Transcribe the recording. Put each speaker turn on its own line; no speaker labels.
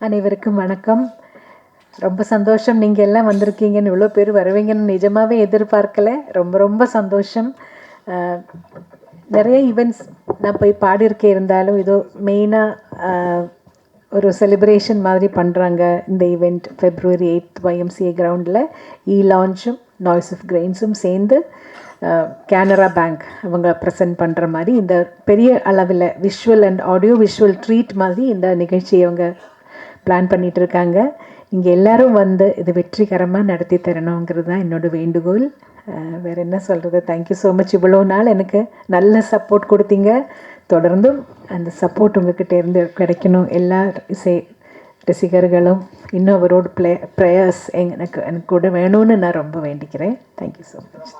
அனைவருக்கும் வணக்கம். ரொம்ப சந்தோஷம் நீங்கள் எல்லாம் வந்திருக்கீங்கன்னு இவ்வளோ பேர் வருவீங்கன்னு நிஜமாகவே எதிர்பார்க்கல. ரொம்ப ரொம்ப சந்தோஷம். நிறைய ஈவெண்ட்ஸ் நான் போய் பாடியிருக்கே இருந்தாலும் இதோ மெயினாக ஒரு செலிப்ரேஷன் மாதிரி பண்ணுறாங்க இந்த ஈவெண்ட் ஃபெப்ரவரி எயித் ஒய்எம்சிஏ கிரவுண்டில் இ லான்ச்சும் நாய்ஸ் ஆஃப் கிரெயின்ஸும் சேர்ந்து கேனரா பேங்க் அவங்க ப்ரெசென்ட் பண்ணுற மாதிரி இந்த பெரிய அளவில் visual and audio visual treat மாதிரி இந்த நிகழ்ச்சியை அவங்க பிளான் பண்ணிட்டு இருக்காங்க நீங்கள் எல்லாரும் வந்து இது வெற்றிகரமாக நடத்தி தரணுங்கிறது தான் என்னோட வேண்டுகோள். வேறு என்ன சொல்கிறது தேங்க்யூ ஸோ மச் இவ்வளோ நாள் எனக்கு நல்ல சப்போர்ட் கொடுத்தீங்க. தொடர்ந்தும் அந்த சப்போர்ட் உங்கள்கிட்ட இருந்து கிடைக்கணும். எல்லா இசை ரசிகர்களும் இன்னும் அவரோட ப்ளே ப்ரேயர்ஸ் எனக்கு எனக்கு கூட வேணும்னு நான் ரொம்ப வேண்டிக்கிறேன். Thank you so much